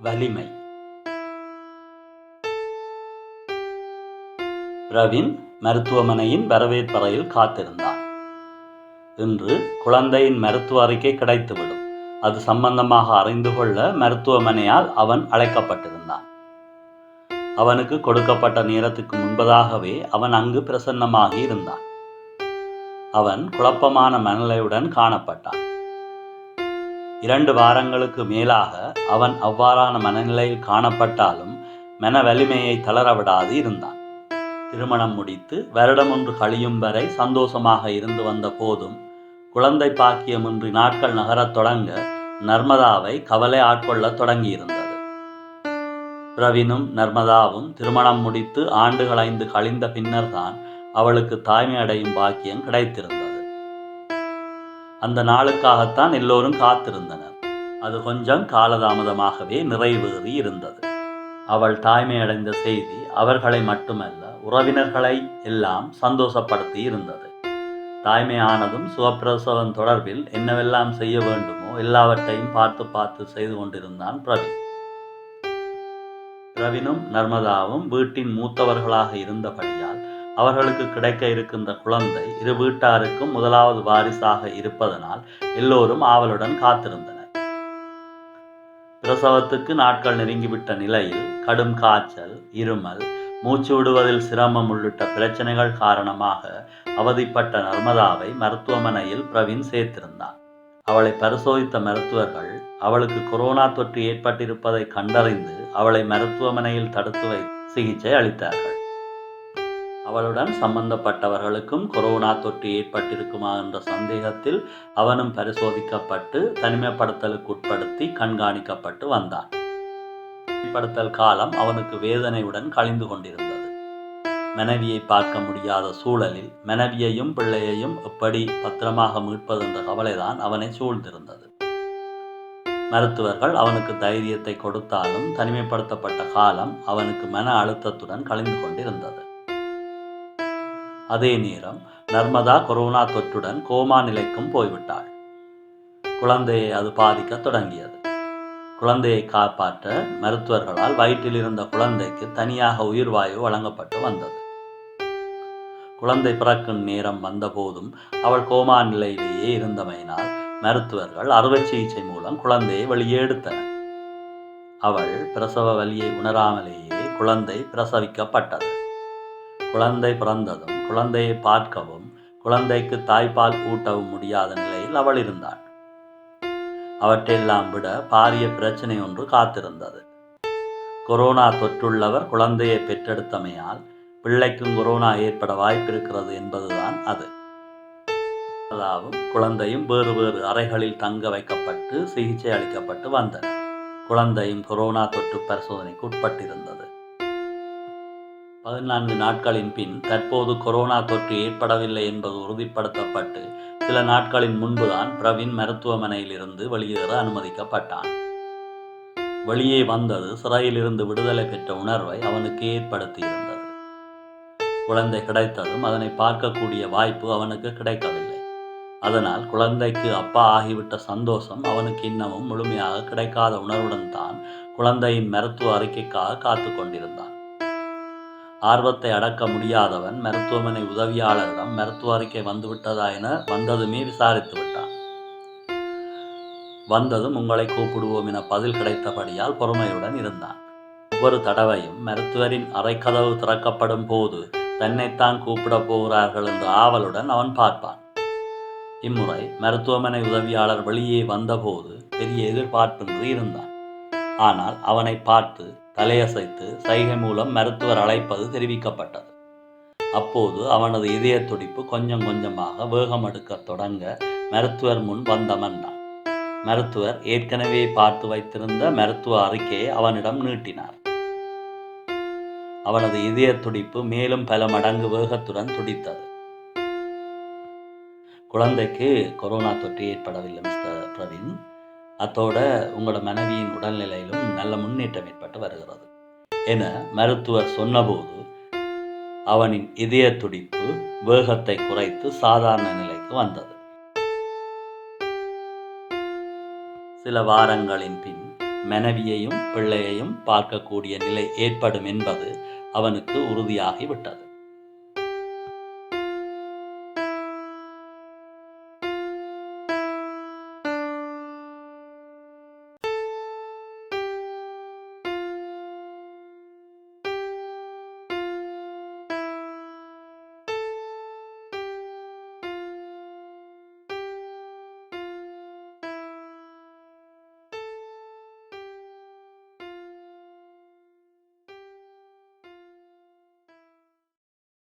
வலிமை. பிரவீன் மருத்துவமனையின் வரவேற்பறையில் காத்திருந்தான். இன்று குழந்தையின் மருத்துவ அறிக்கை கிடைத்துவிடும். அது சம்பந்தமாக அறிந்து கொள்ள மருத்துவமனையால் அவன் அழைக்கப்பட்டிருந்தான். அவனுக்கு கொடுக்கப்பட்ட நேரத்துக்கு முன்பதாகவே அவன் அங்கு பிரசன்னமாகி இருந்தான். அவன் குழப்பமான மனநிலையுடன் காணப்பட்டான். இரண்டு வாரங்களுக்கு மேலாக அவன் அவ்வாறான மனநிலையில் காணப்பட்டாலும் மன வலிமையை தளரவிடாது இருந்தான். திருமணம் முடித்து வருடம் ஒன்று கழியும் வரை சந்தோஷமாக இருந்து வந்த போதும் குழந்தை பாக்கியமின்றி நாட்கள் நகரத் தொடங்க நர்மதாவை கவலை ஆட்கொள்ளத் தொடங்கியிருந்தது. பிரவினும் நர்மதாவும் திருமணம் முடித்து ஆண்டுகள் ஐந்து கழிந்த பின்னர்தான் அவளுக்கு தாய்மை அடையும் பாக்கியம் கிடைத்திருந்தது. அந்த நாளுக்காகத்தான் எல்லோரும் காத்திருந்தனர். அது கொஞ்சம் காலதாமதமாகவே நிறைவேறி இருந்தது. அவள் தாய்மை அடைந்த செய்தி அவர்களை மட்டுமல்ல உறவினர்களை எல்லாம் சந்தோஷப்படுத்தி இருந்தது. தாய்மையானதும் சுகப்பிரசவம் தொடர்பில் என்னவெல்லாம் செய்ய வேண்டுமோ எல்லாவற்றையும் பார்த்து பார்த்து செய்து கொண்டிருந்தான் பிரவீன். பிரவினும் நர்மதாவும் வீட்டின் மூத்தவர்களாக இருந்தபடி அவர்களுக்கு கிடைக்க இருக்கின்ற குழந்தை இரு வீட்டாருக்கும் முதலாவது வாரிசாக இருப்பதனால் எல்லோரும் ஆவலுடன் காத்திருந்தனர். பிரசவத்துக்கு நாட்கள் நெருங்கிவிட்ட நிலையில் கடும் காய்ச்சல் இருமல் மூச்சு விடுவதில் சிரமம் உள்ளிட்ட பிரச்சனைகள் காரணமாக அவதிப்பட்ட நர்மதாவை மருத்துவமனையில் பிரவீன் சேர்த்திருந்தான். அவளை பரிசோதித்த மருத்துவர்கள் அவளுக்கு கொரோனா தொற்று ஏற்பட்டிருப்பதை கண்டறிந்து அவளை மருத்துவமனையில் தடுத்து வை சிகிச்சை அளித்தார்கள். அவளுடன் சம்பந்தப்பட்டவர்களுக்கும் கொரோனா தொற்று ஏற்பட்டிருக்குமா என்ற சந்தேகத்தில் அவனும் பரிசோதிக்கப்பட்டு தனிமைப்படுத்தலுக்கு உட்படுத்தி கண்காணிக்கப்பட்டு வந்தான். தனிமைப்படுத்தல் காலம் அவனுக்கு வேதனையுடன் கழிந்து கொண்டிருந்தது. மனைவியை பார்க்க முடியாத சூழலில் மனைவியையும் பிள்ளையையும் எப்படி பத்திரமாக மீட்பது என்ற கவலைதான் அவனை சூழ்ந்திருந்தது. மருத்துவர்கள் அவனுக்கு தைரியத்தை கொடுத்தாலும் தனிமைப்படுத்தப்பட்ட காலம் அவனுக்கு மன அழுத்தத்துடன் கழிந்து கொண்டிருந்தது. அதே நேரம் நர்மதா கொரோனா தொற்றுடன் கோமா நிலைக்கும் போய்விட்டாள். குழந்தையை அது பாதிக்க தொடங்கியது. குழந்தையை காப்பாற்ற மருத்துவர்களால் வயிற்றில் இருந்த குழந்தைக்கு தனியாக உயிர்வாயு வழங்கப்பட்டு வந்தது. குழந்தை பிறக்கும் நேரம் வந்தபோதும் அவள் கோமா நிலையிலேயே இருந்தமையினால் மருத்துவர்கள் அறுவை சிகிச்சை மூலம் குழந்தையை வெளியே எடுத்தனர் அவள் பிரசவ வலியை உணராமலேயே குழந்தை பிரசவிக்கப்பட்டது. குழந்தை பிறந்ததும் குழந்தையை பார்க்கவும் குழந்தைக்கு தாய்ப்பால் ஊட்டவும் முடியாத நிலையில் அவள் இருந்தாள். அவற்றையெல்லாம் விட பாரிய பிரச்சனை ஒன்று காத்திருந்தது. கொரோனா தொற்றுள்ளவர் குழந்தையை பெற்றெடுத்தமையால் பிள்ளைக்கும் கொரோனா ஏற்பட வாய்ப்பிருக்கிறது என்பதுதான் அது. அதாவும் குழந்தையும் வேறு வேறு அறைகளில் தங்க வைக்கப்பட்டு சிகிச்சை அளிக்கப்பட்டு வந்தன குழந்தையும் கொரோனா தொற்று பரிசோதனைக்கு உட்பட்டிருந்தது. பதினான்கு நாட்களின் பின் தற்போது கொரோனா தொற்று ஏற்படவில்லை என்பது உறுதிப்படுத்தப்பட்டு சில நாட்களின் முன்புதான் பிரவீன் மருத்துவமனையிலிருந்து வெளியேற அனுமதிக்கப்பட்டான். வெளியே வந்தது சிறையிலிருந்து விடுதலை பெற்ற உணர்வை அவனுக்கு ஏற்படுத்தியிருந்தது. குழந்தை கிடைத்ததும் அதனை பார்க்கக்கூடிய வாய்ப்பு அவனுக்கு கிடைக்கவில்லை. அதனால் குழந்தைக்கு அப்பா ஆகிவிட்ட சந்தோஷம் அவனுக்கு இன்னமும் முழுமையாக கிடைக்காத உணர்வுடன் தான் குழந்தையின் மருத்துவ அறிக்கைக்காக காத்து கொண்டிருந்தான். ஆர்வத்தை அடக்க முடியாதவன் மருத்துவமனை உதவியாளரிடம் மருத்துவ அறிக்கை வந்துவிட்டதா என வந்ததுமே விசாரித்து விட்டான். வந்ததும் உங்களை கூப்பிடுவோம் என பதில் கிடைத்தபடியால் பொறுமையுடன் இருந்தான். ஒவ்வொரு தடவையும் மருத்துவரின் அறைக்கதவு திறக்கப்படும் போது தன்னைத்தான் கூப்பிடப் போகிறார்கள் என்ற ஆவலுடன் அவன் பார்ப்பான். இம்முறை மருத்துவமனை உதவியாளர் வெளியே வந்தபோது பெரிய எதிர்பார்ப்பின்றி இருந்தான். ஆனால் அவனை பார்த்து தலையசைத்து சைகை மூலம் மருத்துவர் அழைப்பது தெரிவிக்கப்பட்டது. அப்போது அவனது இதய துடிப்பு கொஞ்சம் கொஞ்சமாக வேகம் எடுக்கத் தொடங்க மருத்துவர் முன் வந்தமன்னான் மருத்துவர் ஏற்கனவே பார்த்து வைத்திருந்த மருத்துவ அறிக்கையை அவனிடம் நீட்டினார். அவனது இதய துடிப்பு மேலும் பல மடங்கு வேகத்துடன் துடித்தது. குழந்தைக்கு கொரோனா தொற்று ஏற்படவில்லை மிஸ்டர் பிரவீன். அத்தோட உங்களோட மனைவியின் உடல்நிலையிலும் நல்ல முன்னேற்றம் ஏற்பட்டு வருகிறது. என மருத்துவர் சொன்னபோது அவனின் இதய துடிப்பு வேகத்தை குறைத்து சாதாரண நிலைக்கு வந்தது. சில வாரங்களின் பின் மனைவியையும் பிள்ளையையும் பார்க்கக்கூடிய நிலை ஏற்படும் என்பது அவனுக்கு உறுதியாகிவிட்டது.